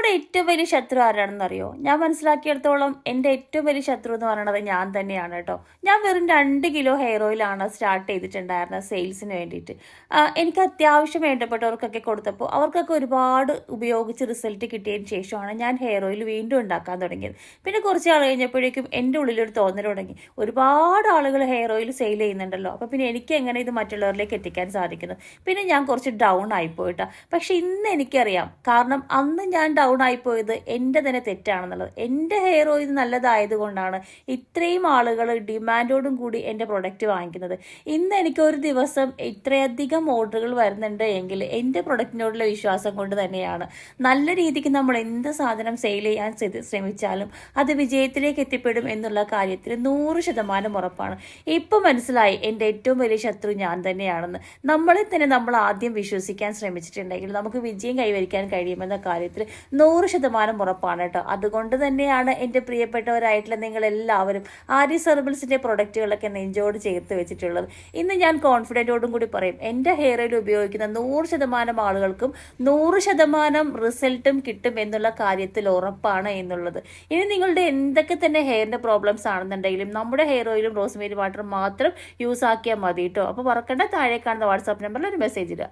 നമ്മുടെ ഏറ്റവും വലിയ ശത്രു ആരാണെന്ന് അറിയോ ഞാൻ മനസ്സിലാക്കിയെടുത്തോളം എന്റെ ഏറ്റവും വലിയ ശത്രു എന്ന് പറയുന്നത് ഞാൻ തന്നെയാണ് കേട്ടോ. ഞാൻ വെറും രണ്ട് കിലോ ഹെയർ ഓയിലാണ് സ്റ്റാർട്ട് ചെയ്തിട്ടുണ്ടായിരുന്നത് സെയിൽസിന് വേണ്ടിയിട്ട്. എനിക്ക് അത്യാവശ്യം വേണ്ടപ്പെട്ടവർക്കൊക്കെ കൊടുത്തപ്പോൾ അവർക്കൊക്കെ ഒരുപാട് ഉപയോഗിച്ച് റിസൾട്ട് കിട്ടിയതിന് ശേഷമാണ് ഞാൻ ഹെയർ ഓയിൽ വീണ്ടും ഉണ്ടാക്കാൻ തുടങ്ങിയത്. പിന്നെ കുറച്ച് നാൾ കഴിഞ്ഞപ്പോഴേക്കും എന്റെ ഉള്ളിലൊരു തോന്നൽ തുടങ്ങി. ഒരുപാട് ആളുകൾ ഹെയർ ഓയിൽ സെയിൽ ചെയ്യുന്നുണ്ടല്ലോ. അപ്പോൾ പിന്നെ എനിക്ക് എങ്ങനെ ഇത് മറ്റുള്ളവരിലേക്ക് എത്തിക്കാൻ സാധിക്കുന്നത് പിന്നെ ഞാൻ കുറച്ച് ഡൗൺ ആയിപ്പോയിട്ടാണ് പക്ഷേ ഇന്ന് എനിക്കറിയാം. കാരണം അന്ന് ഞാൻ ഡൗൺ ആയിപ്പോയത് എന്റെ തന്നെ തെറ്റാണെന്നുള്ളത്. എന്റെ ഹെയർ ഓയിൽ നല്ലതായത് കൊണ്ടാണ് ഇത്രയും ആളുകൾ ഡിമാൻഡോടും കൂടി എന്റെ പ്രൊഡക്റ്റ് വാങ്ങിക്കുന്നത്. ഇന്ന് എനിക്ക് ഒരു ദിവസം ഇത്രയധികം ഓർഡറുകൾ വരുന്നുണ്ട് എങ്കിൽ എന്റെ പ്രൊഡക്റ്റിനോടുള്ള വിശ്വാസം കൊണ്ട് തന്നെയാണ്. നല്ല രീതിക്ക് നമ്മൾ എന്ത് സാധനം സെയിൽ ചെയ്യാൻ ശ്രമിച്ചാലും അത് വിജയത്തിലേക്ക് എത്തിപ്പെടും എന്നുള്ള കാര്യത്തിൽ നൂറ് ശതമാനം ഉറപ്പാണ്. ഇപ്പം മനസ്സിലായി എന്റെ ഏറ്റവും വലിയ ശത്രു ഞാൻ തന്നെയാണെന്ന്. നമ്മളെ തന്നെ നമ്മൾ ആദ്യം വിശ്വസിക്കാൻ ശ്രമിച്ചിട്ടുണ്ടെങ്കിൽ നമുക്ക് വിജയം കൈവരിക്കാൻ കഴിയുമെന്ന കാര്യത്തിൽ നൂറ് ശതമാനം ഉറപ്പാണ് കേട്ടോ. അതുകൊണ്ട് തന്നെയാണ് എന്റെ പ്രിയപ്പെട്ടവരായിട്ടുള്ള നിങ്ങൾ എല്ലാവരും ആര്യ സെർബിൾസിന്റെ പ്രൊഡക്റ്റുകളൊക്കെ നെഞ്ചോട് ചേർത്ത് വെച്ചിട്ടുള്ളത്. ഇന്ന് ഞാൻ കോൺഫിഡന്റോടും കൂടി പറയും എന്റെ ഹെയർ ഓയിൽ ഉപയോഗിക്കുന്ന നൂറ് ശതമാനം ആളുകൾക്കും നൂറ് ശതമാനം റിസൾട്ടും കിട്ടും എന്നുള്ള കാര്യത്തിൽ ഉറപ്പാണ് എന്നുള്ളത്. ഇനി നിങ്ങളുടെ എന്തൊക്കെ തന്നെ ഹെയറിന്റെ പ്രോബ്ലംസ് ആണെന്നുണ്ടെങ്കിലും നമ്മുടെ ഹെയർ ഓയിലും റോസ്മേരി വാട്ടറും മാത്രം യൂസ് ആക്കിയാൽ മതി കേട്ടോ. അപ്പോൾ മറക്കണ്ട താഴെ കാണുന്ന വാട്സാപ്പ് നമ്പറിൽ ഒരു മെസ്സേജ് ഇടുക.